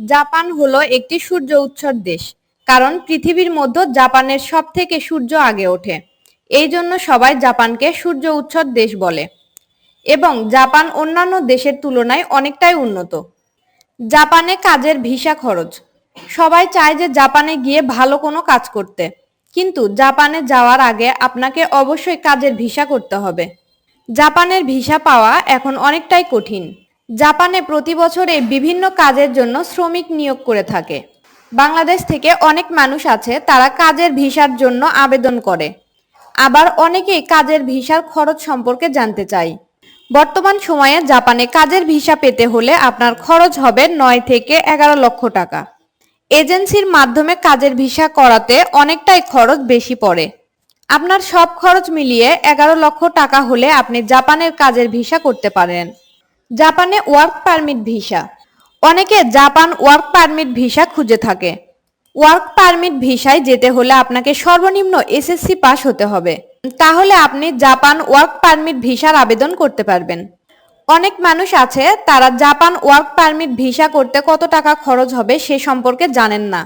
Japan হলো একটি সূর্য উৎসর দেশ, কারণ পৃথিবীর মধ্যে জাপানের সব থেকে সূর্য আগে ওঠে। এই জন্য সবাই জাপানকে সূর্য উৎসর দেশ বলে। এবং জাপান অন্যান্য দেশের তুলনায় অনেকটাই উন্নত। জাপানে কাজের ভিসা খরচ। সবাই চায় যে জাপানে গিয়ে ভালো কোনো কাজ করতে। কিন্তু জাপানে যাওয়ার আগে আপনাকে অবশ্যই কাজের ভিসা করতে হবে। জাপানের ভিসা পাওয়া এখন অনেকটাই কঠিন। জাপানে প্রতি বছরে বিভিন্ন কাজের জন্য শ্রমিক নিয়োগ করে থাকে। বাংলাদেশ থেকে অনেক মানুষ আছে, তারা কাজের ভিসার জন্য আবেদন করে। আবার অনেকেই কাজের ভিসার খরচ সম্পর্কে জানতে চাই বর্তমান সময়ে জাপানে কাজের ভিসা পেতে হলে আপনার খরচ হবে নয় থেকে এগারো লক্ষ টাকা। এজেন্সির মাধ্যমে কাজের ভিসা করাতে অনেকটাই খরচ বেশি পড়ে। আপনার সব খরচ মিলিয়ে এগারো লক্ষ টাকা হলে আপনি জাপানের কাজের ভিসা করতে পারেন। জাপানে ওয়ার্ক পারমিট ভিসা। অনেকে জাপান ওয়ার্ক পারমিট ভিসা খুঁজে থাকে। ওয়ার্ক পারমিট ভিসায় যেতে হলে আপনাকে সর্বনিম্ন এসএসসি পাস হতে হবে। তাহলে আপনি জাপান ওয়ার্ক পারমিট ভিসার আবেদন করতে পারবেন। অনেক মানুষ আছে, তারা জাপান ওয়ার্ক পারমিট ভিসা করতে কত টাকা খরচ হবে সে সম্পর্কে জানেন না।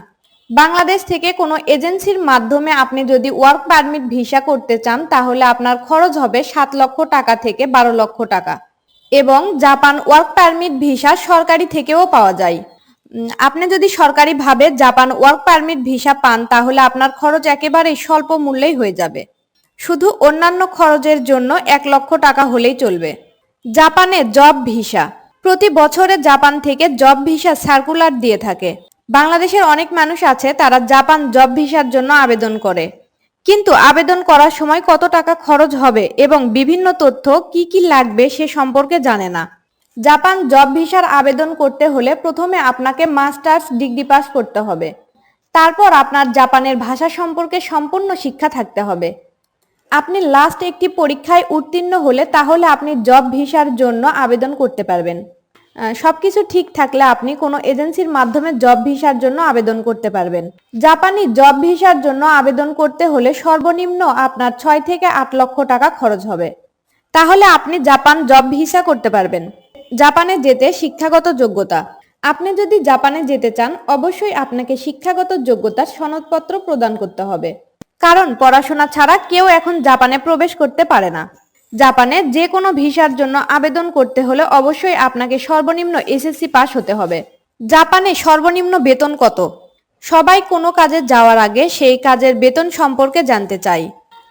বাংলাদেশ থেকে কোনো এজেন্সির মাধ্যমে আপনি যদি ওয়ার্ক পারমিট ভিসা করতে চান, তাহলে আপনার খরচ হবে সাত লক্ষ টাকা থেকে বারো লক্ষ টাকা। এবং জাপান ওয়ার্ক পারমিট ভিসা সরকারি থেকেও পাওয়া যায়। আপনি যদি সরকারিভাবে জাপান ওয়ার্ক পারমিট ভিসা পান, তাহলে আপনার খরচ একেবারে স্বল্প মূল্যেই হয়ে যাবে। শুধু অন্যান্য খরচের জন্য এক লক্ষ টাকা হলেই চলবে। জাপানে জব ভিসা। প্রতি বছরে জাপান থেকে জব ভিসা সার্কুলার দিয়ে থাকে। বাংলাদেশের অনেক মানুষ আছে, তারা জাপান জব ভিসার জন্য আবেদন করে। কিন্তু আবেদন করার সময় কত টাকা খরচ হবে এবং বিভিন্ন তথ্য কি কি লাগবে সে সম্পর্কে জানে না। জাপান জব ভিসার আবেদন করতে হলে প্রথমে আপনাকে মাস্টার্স ডিগ্রি পাস করতে হবে। তারপর আপনার জাপানের ভাষা সম্পর্কে সম্পূর্ণ শিক্ষা থাকতে হবে। আপনি লাস্ট একটি পরীক্ষায় উত্তীর্ণ হলে তাহলে আপনি জব ভিসার জন্য আবেদন করতে পারবেন। আহ, সবকিছু ঠিক থাকলে আপনি কোনো এজেন্সির মাধ্যমে জব ভিসার জন্য আবেদন করতে পারবেন। জাপানি জব ভিসার জন্য আবেদন করতে হলে সর্বনিম্ন আপনার ছয় থেকে আট লক্ষ টাকা খরচ হবে। তাহলে আপনি জাপান জব ভিসা করতে পারবেন। জাপানে যেতে শিক্ষাগত যোগ্যতা। আপনি যদি জাপানে যেতে চান অবশ্যই আপনাকে শিক্ষাগত যোগ্যতার সনদপত্র প্রদান করতে হবে। কারণ পড়াশোনা ছাড়া কেউ এখন জাপানে প্রবেশ করতে পারে না। জাপানে যে কোনো ভিসার জন্য আবেদন করতে হলে অবশ্যই আপনাকে সর্বনিম্ন এসএসসি পাস হতে হবে। জাপানে সর্বনিম্ন বেতন কত? সবাই কোনো কাজে যাওয়ার আগে সেই কাজের বেতন সম্পর্কে জানতে চাই।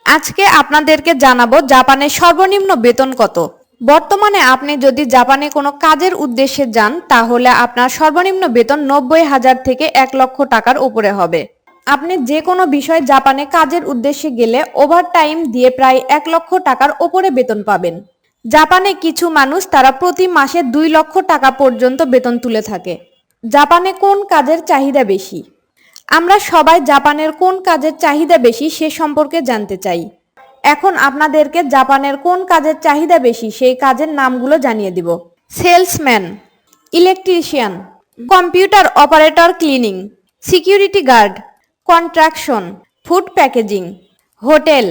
আজকে আপনাদেরকে জানাব জাপানের সর্বনিম্ন বেতন কত। বর্তমানে আপনি যদি জাপানে কোনো কাজের উদ্দেশ্যে যান, তাহলে আপনার সর্বনিম্ন বেতন নব্বই হাজার থেকে এক লক্ষ টাকার উপরে হবে। আপনি যে কোনো বিষয়ে জাপানে কাজের উদ্দেশ্যে গেলে ওভারটাইম দিয়ে প্রায় এক লক্ষ টাকার ওপরে বেতন পাবেন। জাপানে কিছু মানুষ তারা প্রতি মাসে দুই লক্ষ টাকা পর্যন্ত বেতন তুলে থাকে। জাপানে কোন কাজের চাহিদা বেশি? আমরা সবাই জাপানের কোন কাজের চাহিদা বেশি সে সম্পর্কে জানতে চাই। এখন আপনাদেরকে জাপানের কোন কাজের চাহিদা বেশি সেই কাজের নামগুলো জানিয়ে দিব। Salesman, electrician, computer operator cleaning, security guard construction, food packaging, hotel,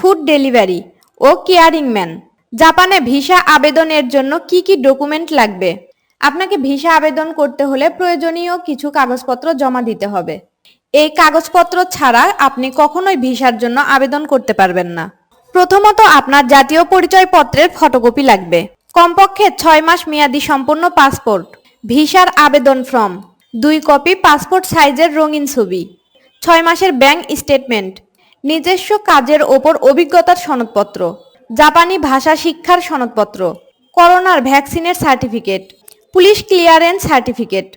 food delivery ও কেয়ারিং ম্যান। জাপানে ভিসা আবেদনের জন্য কি কি ডকুমেন্ট লাগবে? আপনাকে ভিসা আবেদন করতে হলে প্রয়োজনীয় কিছু কাগজপত্র জমা দিতে হবে। এই কাগজপত্র ছাড়া আপনি কখনোই ভিসার জন্য আবেদন করতে পারবেন না। প্রথমত আপনার জাতীয় পরিচয়পত্রের ফটোকপি লাগবে। কমপক্ষে ছয় মাস মেয়াদি সম্পন্ন পাসপোর্ট, ভিসার আবেদন ফর্ম, দুই কপি পাসপোর্ট সাইজের রঙিন ছবি। ছয় মাসের ব্যাংক স্টেটমেন্ট, নিজস্ব কাজের ওপর অভিজ্ঞতার সনদপত্র, জাপানি ভাষা শিক্ষার সনদপত্র, করোনার ভ্যাকসিনের সার্টিফিকেট, পুলিশ ক্লিয়ারেন্স সার্টিফিকেট।